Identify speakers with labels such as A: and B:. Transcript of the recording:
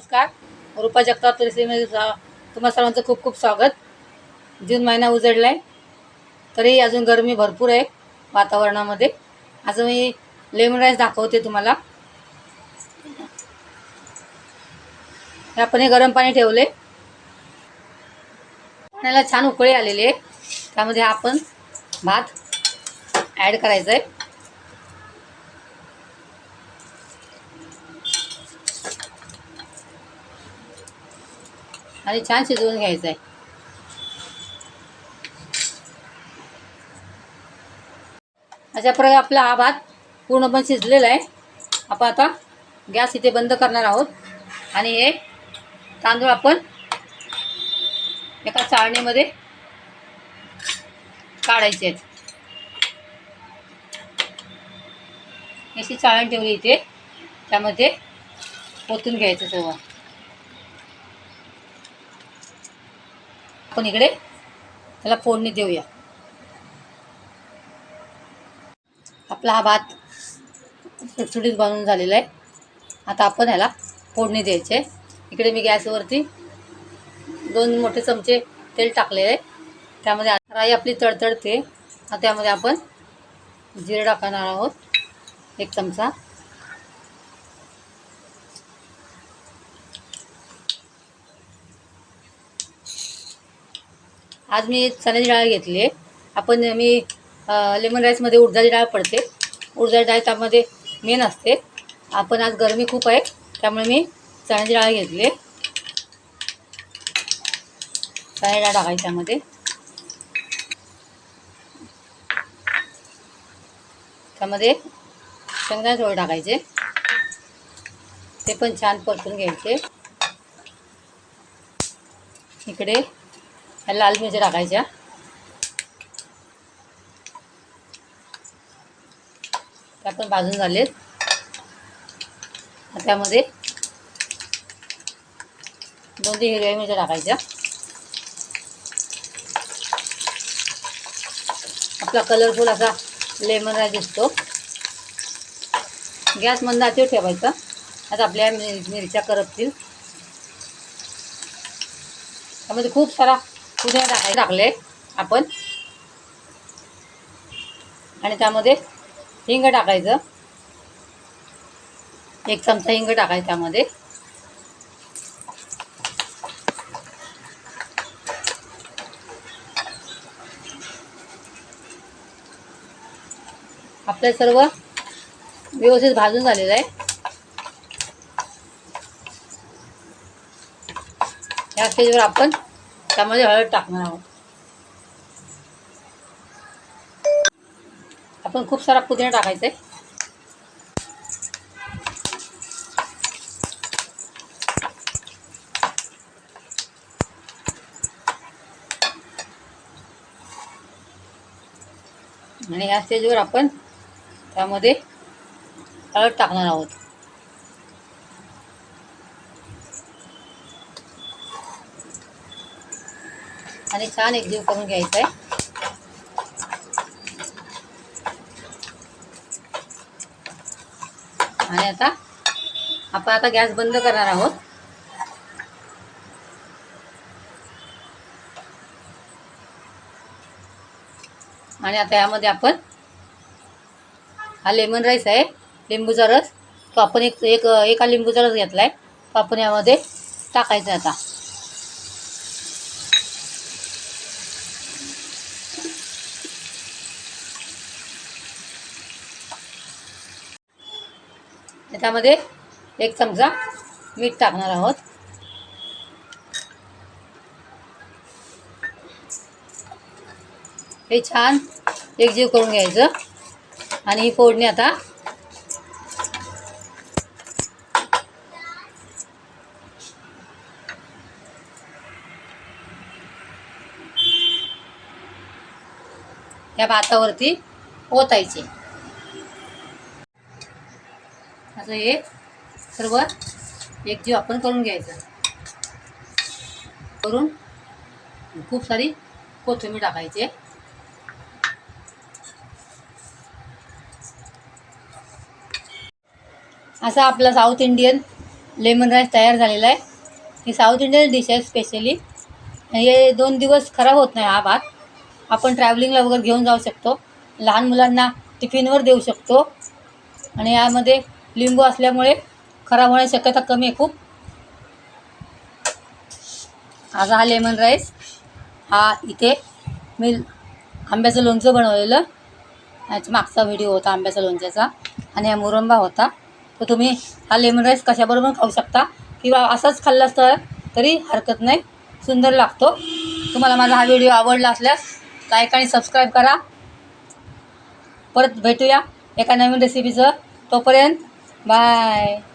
A: नमस्कार. रुपा जगताप रेसिपीमध्ये तुम्हा सर्वांचं खूप खूप स्वागत. जून महिना उजडला आहे तरी अजून गरमी भरपूर आहे वातावरणामध्ये. आज मी लेमन राईस दाखवते तुम्हाला. हे आपण हे गरम पाणी ठेवले. पाण्याला छान उकळी आलेली आहे. त्यामध्ये आपण भात ॲड करायचा आहे आणि छान शिजवून घ्यायचं आहे अशा प्रकारे आपला हा भात पूर्णपणे शिजलेला आहे. आपण आता गॅस इथे बंद करणार आहोत. आणि हे तांदूळ आपण एका चाळणीमध्ये काढायचे आहेत. अशी चाळण ठेवली इथे. त्यामध्ये ओतून घ्यायचं सगळं. आपण इकडे त्याला फोडणी देऊया. आपला हा भात सुटसुटीत बनवून झालेला आहे. आता आपण ह्याला फोडणी द्यायचे इकडे मी गॅसवरती दोन मोठे चमचे तेल टाकलेले आहे. त्यामध्ये राई आपली तडतडते. त्यामध्ये आपण जिरे टाकणार आहोत. एक चमचा. आज मी चण्याची डाळ घेतली आहे आपण मी लेमन राईसमध्ये उडदाची डाळ पडते. उडदाची डाळ त्यामध्ये मेन असते. आपण आज गरमी खूप आहे त्यामुळे मी चण्याची डाळ घेतली आहे चण्याची डाळ टाकायची त्यामध्ये. त्यामध्ये शेंगदाणे थोडे टाकायचे. ते पण छान परतून घ्यायचे. इकडे ह्या लाल मिरच्या टाकायच्या. त्या पण भाजून झालेत. त्यामध्ये दोन तीन हिरव्या मिरच्या टाकायच्या. आपला कलरफुल असा लेमन राय दिसतो. गॅस मंद आचेवर ठेवायचा. आता आपल्या मिरच्या करपतील. त्यामध्ये खूप सारा पुदिना टाकाय टाकले आपण. आणि त्यामध्ये हिंग टाकायचं. एक चमचा हिंग टाकायचं त्यामध्ये. आपलं सर्व व्यवस्थित भाजून झालेलं आहे. या स्टेजवर आपण त्यामध्ये हळद टाकणार आहोत. आपण खूप सारा पुदिना टाकायचा. आहे आणि या स्टेजवर आपण त्यामध्ये हळद टाकणार आहोत. आणि छान एकजीव करून घ्यायचं आहे आणि आता आपण आता गॅस बंद करणार आहोत. आणि आता यामध्ये आपण हा लेमन राईस आहे लिंबूचा रस. तो आपण एक एक एका लिंबूचा रस घेतला आहे तो आपण यामध्ये टाकायचा आहे आता. त्याच्यामध्ये एक चमचा मीठ टाकणार आहोत. हे छान एकजीव करून घ्यायचं. आणि ही फोडणी आता या भातावरती ओतायची. असं हे सर्व एकजीव आपण करून घ्यायचं. करून खूप सारी कोथिंबीर टाकायची. असा आपला साऊथ इंडियन लेमन राईस तयार झालेला आहे. ही साऊथ इंडियन डिश आहे स्पेशली हे दोन दिवस खराब होत नाही हा भात. आपण ट्रॅव्हलिंगला वगैरे घेऊन जाऊ शकतो. लहान मुलांना टिफिनवर देऊ शकतो. आणि यामध्ये लिंबू असल्यामुळे खराब होण्याची शक्यता कमी आहे खूप. आज हा लेमन राईस हा इथे मी आंब्याचं लोणचं बनवलेलं. याचा मागचा व्हिडिओ होता आंब्याचा लोणच्याचा आणि हा मुरंबा होता. तर तुम्ही हा लेमन राईस कशाबरोबर खाऊ शकता किंवा असाच खाल्ला तर तरी हरकत नाही. सुंदर लागतो. तुम्हाला माझा हा व्हिडिओ आवडला असल्यास लाईक आणि सबस्क्राईब करा. परत भेटूया एका नवीन रेसिपीचं तोपर्यंत Bye.